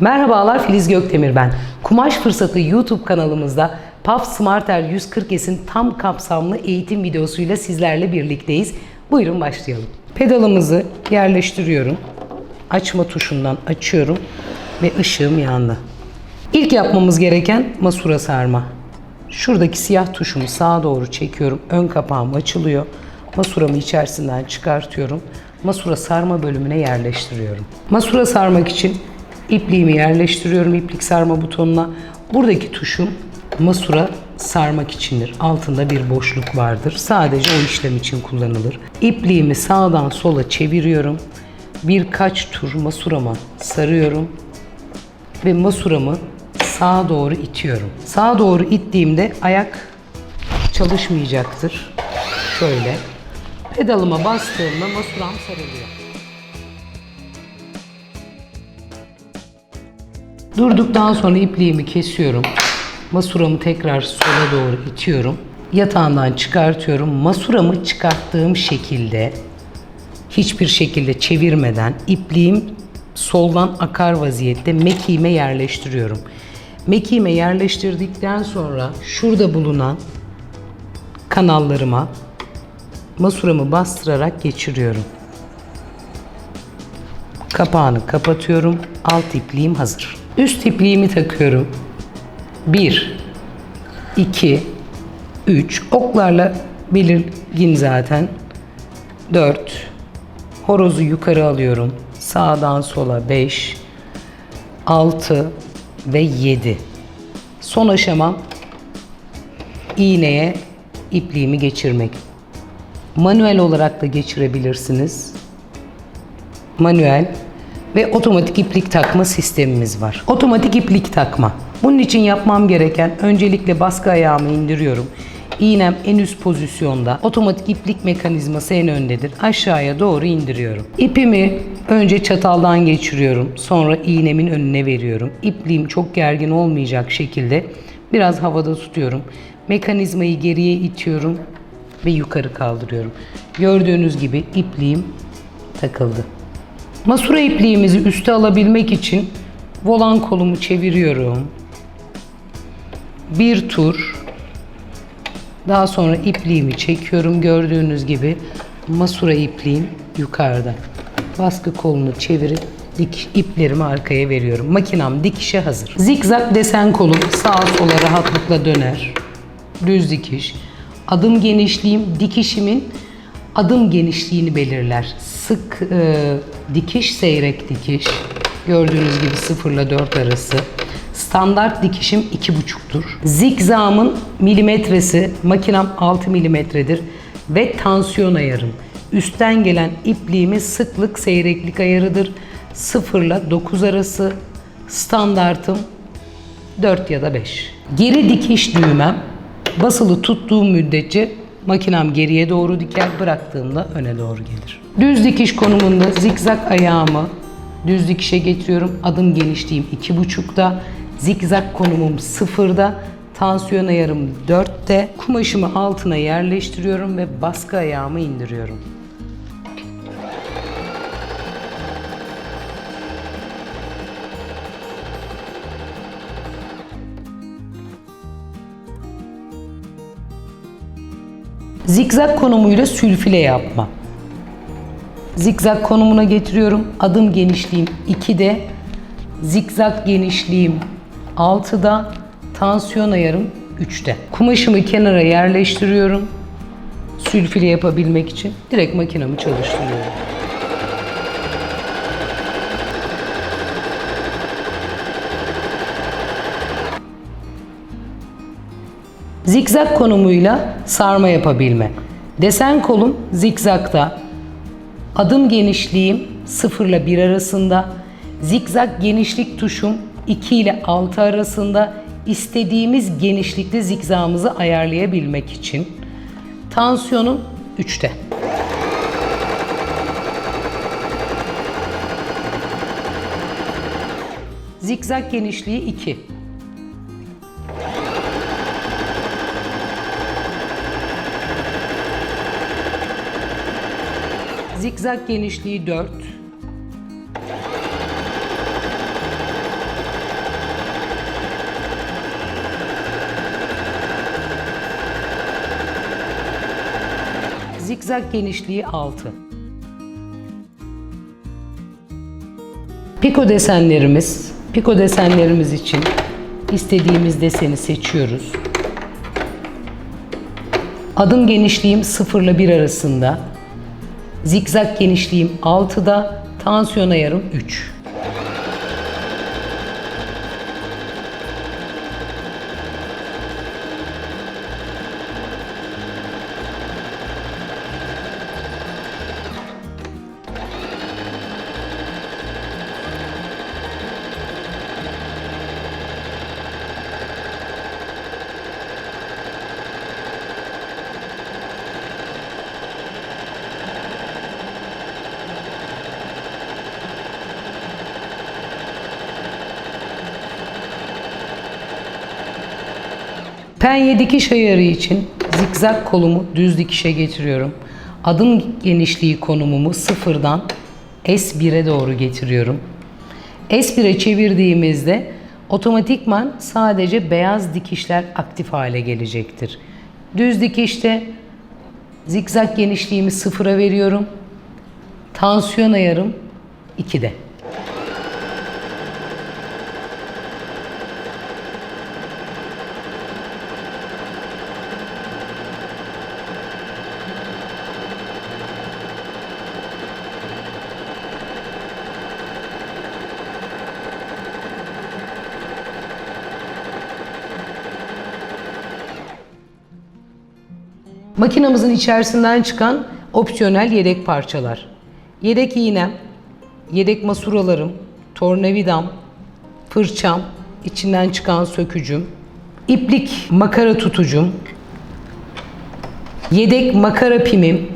Merhabalar Filiz Gökdemir ben. Kumaş Fırsatı YouTube kanalımızda PAF Smarter 140S'in tam kapsamlı eğitim videosuyla sizlerle birlikteyiz. Buyurun başlayalım. Pedalımızı yerleştiriyorum. Açma tuşundan açıyorum ve ışığım yandı. İlk yapmamız gereken masura sarma. Şuradaki siyah tuşumu sağa doğru çekiyorum. Ön kapağım açılıyor. Masuramı içerisinden çıkartıyorum. Masura sarma bölümüne yerleştiriyorum. Masura sarmak için ipliğimi yerleştiriyorum iplik sarma butonuna. Buradaki tuşum masura sarmak içindir. Altında bir boşluk vardır. Sadece o işlem için kullanılır. İpliğimi sağdan sola çeviriyorum. Birkaç tur masurama sarıyorum ve masuramı sağa doğru itiyorum. Sağa doğru ittiğimde ayak çalışmayacaktır. Şöyle. Pedalıma bastığımda masuram sarılıyor. Durduktan sonra ipliğimi kesiyorum. Masuramı tekrar sola doğru itiyorum. Yatağından çıkartıyorum. Masuramı çıkarttığım şekilde hiçbir şekilde çevirmeden ipliğim soldan akar vaziyette mekiğime yerleştiriyorum. Mekiğime yerleştirdikten sonra şurada bulunan kanallarıma masuramı bastırarak geçiriyorum. Kapağını kapatıyorum. Alt ipliğim hazır. Üst ipliğimi takıyorum. 1 2 3 oklarla belirgin zaten. 4 Horozu yukarı alıyorum. Sağdan sola 5 6 ve 7. Son aşamam iğneye ipliğimi geçirmek. Manuel olarak da geçirebilirsiniz. Manuel ve otomatik iplik takma sistemimiz var. Otomatik iplik takma. Bunun için yapmam gereken öncelikle baskı ayağımı indiriyorum. İğnem en üst pozisyonda. Otomatik iplik mekanizması en öndedir. Aşağıya doğru indiriyorum. İpimi önce çataldan geçiriyorum. Sonra iğnemin önüne veriyorum. İpliğim çok gergin olmayacak şekilde biraz havada tutuyorum. Mekanizmayı geriye itiyorum ve yukarı kaldırıyorum. Gördüğünüz gibi ipliğim takıldı. Masura ipliğimizi üste alabilmek için volan kolumu çeviriyorum. Bir tur. Daha sonra ipliğimi çekiyorum. Gördüğünüz gibi masura ipliğim yukarıda. Baskı kolunu çevirip dik iplerimi arkaya veriyorum. Makinam dikişe hazır. Zikzak desen kolum sağa sola rahatlıkla döner. Düz dikiş. Adım genişliğim dikişimin adım genişliğini belirler. Sık e, dikiş, seyrek dikiş. Gördüğünüz gibi 0 ile 4 arası. Standart dikişim 2,5'tur. Zigzamın milimetresi, makinam 6 milimetredir. Ve tansiyon ayarım. Üstten gelen ipliğimin sıklık, seyreklik ayarıdır. 0 ile 9 arası. Standartım 4 ya da 5. Geri dikiş düğmem basılı tuttuğum müddetçe makinem geriye doğru diker, bıraktığımda öne doğru gelir. Düz dikiş konumunda zikzak ayağımı düz dikişe getiriyorum. Adım genişliğim 2,5'da. Zikzak konumum 0'da. Tansiyon ayarım 4'te. Kumaşımı altına yerleştiriyorum ve baskı ayağımı indiriyorum. Zikzak konumuyla sülfile yapma. Zikzak konumuna getiriyorum. Adım genişliğim 2'de. Zikzak genişliğim 6'da. Tansiyon ayarım 3'te. Kumaşımı kenara yerleştiriyorum. Sülfile yapabilmek için direkt makinamı çalıştırıyorum. Zikzak konumuyla sarma yapabilme. Desen kolum zikzakta. Adım genişliğim 0 ile 1 arasında. Zikzak genişlik tuşum 2 ile 6 arasında. İstediğimiz genişlikte zikzağımızı ayarlayabilmek için. Tansiyonum 3'te. Zikzak genişliği 2. Zikzak genişliği 4. Zikzak genişliği 6. Piko desenlerimiz. Piko desenlerimiz için istediğimiz deseni seçiyoruz. Adım genişliğim 0 ile 1 arasında. Zikzak genişliğim 6'da. Tansiyon ayarım 3. Penye dikiş ayarı için zikzak kolumu düz dikişe getiriyorum. Adım genişliği konumumu sıfırdan S1'e doğru getiriyorum. S1'e çevirdiğimizde otomatikman sadece beyaz dikişler aktif hale gelecektir. Düz dikişte zikzak genişliğimi sıfıra veriyorum. Tansiyon ayarım 2'de. Makinamızın içerisinden çıkan opsiyonel yedek parçalar. Yedek iğnem, yedek masuralarım, tornavidam, fırçam, içinden çıkan sökücüm, iplik makara tutucum, yedek makara pimim,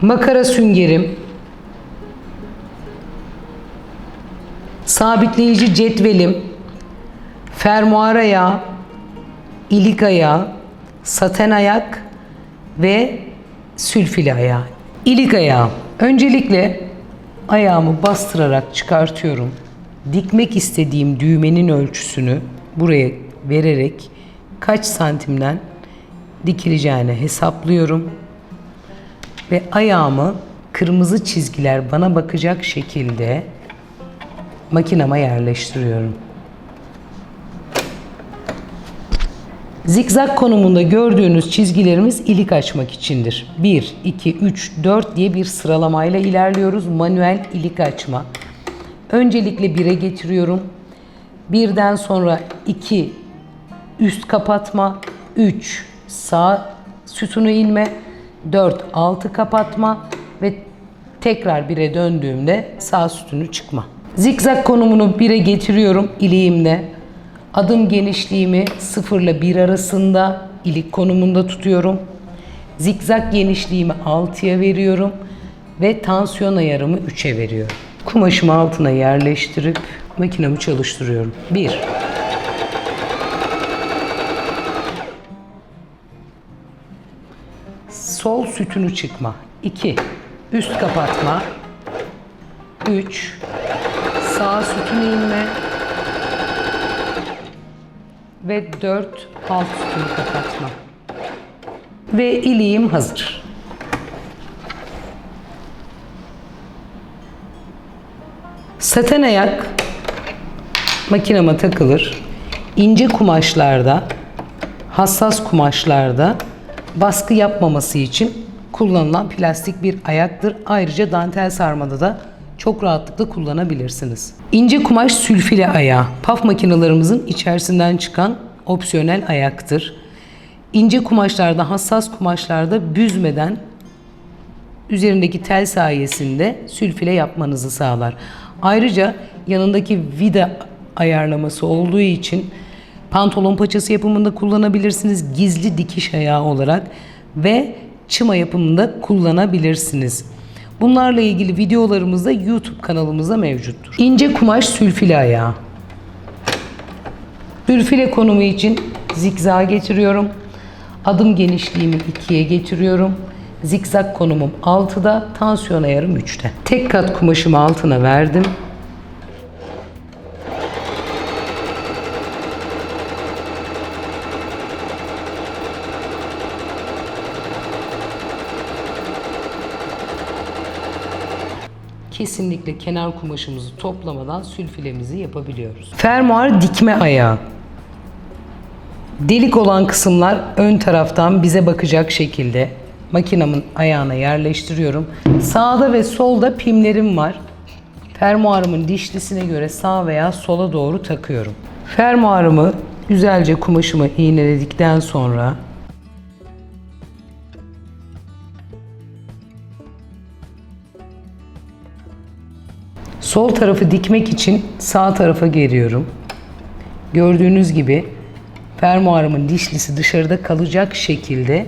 makara süngerim, sabitleyici cetvelim, fermuar ayağı, ilik ayağı, saten ayak ve sülfili ayağı. İlik ayağı. Öncelikle ayağımı bastırarak çıkartıyorum. Dikmek istediğim düğmenin ölçüsünü buraya vererek kaç santimden dikileceğini hesaplıyorum. Ve ayağımı kırmızı çizgiler bana bakacak şekilde makinama yerleştiriyorum. Zikzak konumunda gördüğünüz çizgilerimiz ilik açmak içindir. 1, 2, 3, 4 diye bir sıralamayla ilerliyoruz. Manuel ilik açma. Öncelikle 1'e getiriyorum. Birden sonra 2 üst kapatma, 3 sağ sütunu inme, 4 altı kapatma ve tekrar 1'e döndüğümde sağ sütunu çıkma. Zikzak konumunu 1'e getiriyorum iliğimle. Adım genişliğimi 0 ile 1 arasında ilik konumunda tutuyorum. Zikzak genişliğimi 6'ya veriyorum ve tansiyon ayarımı 3'e veriyorum. Kumaşımı altına yerleştirip makinamı çalıştırıyorum. 1 Sol sütünü çıkma. 2 Üst kapatma. 3 Sağ sütünü inme ve 4 alt sütunu kapatma. Ve iliğim hazır. Saten ayak makinama takılır. İnce kumaşlarda, hassas kumaşlarda baskı yapmaması için kullanılan plastik bir ayaktır. Ayrıca dantel sarmada da çok rahatlıkla kullanabilirsiniz. İnce kumaş sülfile ayağı. Paf makinalarımızın içerisinden çıkan opsiyonel ayaktır. İnce kumaşlarda, hassas kumaşlarda büzmeden üzerindeki tel sayesinde sülfile yapmanızı sağlar. Ayrıca yanındaki vida ayarlaması olduğu için pantolon paçası yapımında kullanabilirsiniz. Gizli dikiş ayağı olarak ve çıma yapımında kullanabilirsiniz. Bunlarla ilgili videolarımız da YouTube kanalımızda mevcuttur. İnce kumaş sülfile ayağı. Sülfile konumu için zikzak getiriyorum. Adım genişliğimi 2'ye getiriyorum. Zikzak konumum 6'da, tansiyon ayarım 3'te. Tek kat kumaşımı altına verdim. Kesinlikle kenar kumaşımızı toplamadan sülfilemizi yapabiliyoruz. Fermuar dikme ayağı. Delik olan kısımlar ön taraftan bize bakacak şekilde makinamın ayağına yerleştiriyorum. Sağda ve solda pimlerim var. Fermuarımın dişlisine göre sağ veya sola doğru takıyorum. Fermuarımı güzelce kumaşıma iğneledikten sonra sol tarafı dikmek için sağ tarafa geriyorum. Gördüğünüz gibi fermuarımın dişlisi dışarıda kalacak şekilde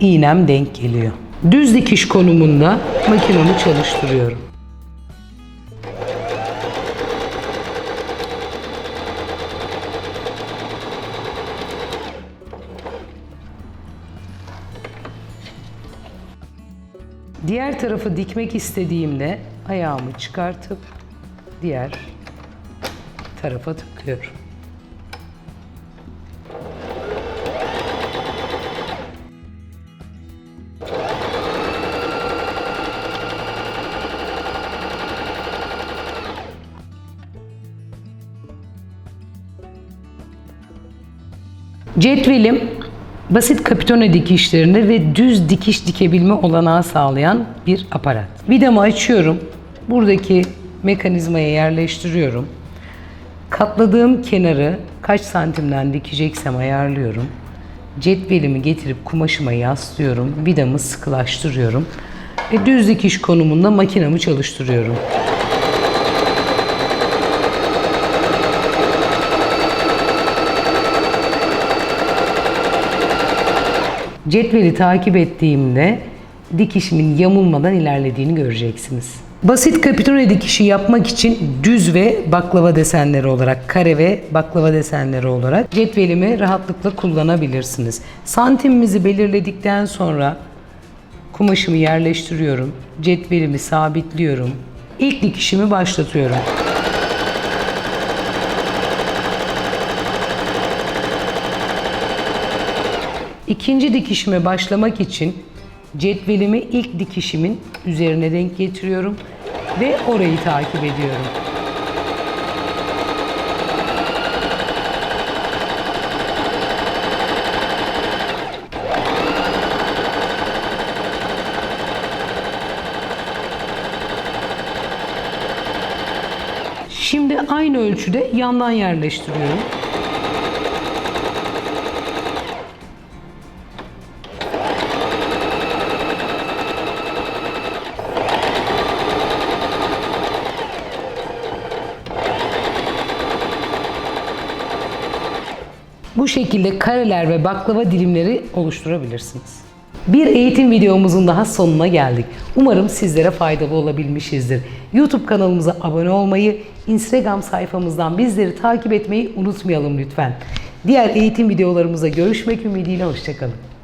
iğnem denk geliyor. Düz dikiş konumunda makinamı çalıştırıyorum. Diğer tarafı dikmek istediğimde ayağımı çıkartıp diğer tarafa tıkıyorum. Cetvelim basit kapitone dikişlerinde ve düz dikiş dikebilme olanağı sağlayan bir aparat. Vidamı açıyorum. Buradaki mekanizmaya yerleştiriyorum. Katladığım kenarı kaç santimden dikeceksem ayarlıyorum. Cetvelimi getirip kumaşıma yaslıyorum. Vidamı sıkılaştırıyorum. Ve düz dikiş konumunda makinamı çalıştırıyorum. Cetveli takip ettiğimde dikişimin yamulmadan ilerlediğini göreceksiniz. Basit kapitone dikişi yapmak için düz ve baklava desenleri olarak, kare ve baklava desenleri olarak cetvelimi rahatlıkla kullanabilirsiniz. Santimimizi belirledikten sonra kumaşımı yerleştiriyorum. Cetvelimi sabitliyorum. İlk dikişimi başlatıyorum. İkinci dikişime başlamak için cetvelimi ilk dikişimin üzerine denk getiriyorum ve orayı takip ediyorum. Şimdi aynı ölçüde yandan yerleştiriyorum. Bu şekilde kareler ve baklava dilimleri oluşturabilirsiniz. Bir eğitim videomuzun daha sonuna geldik. Umarım sizlere faydalı olabilmişizdir. YouTube kanalımıza abone olmayı, Instagram sayfamızdan bizleri takip etmeyi unutmayalım lütfen. Diğer eğitim videolarımıza görüşmek ümidiyle hoşçakalın.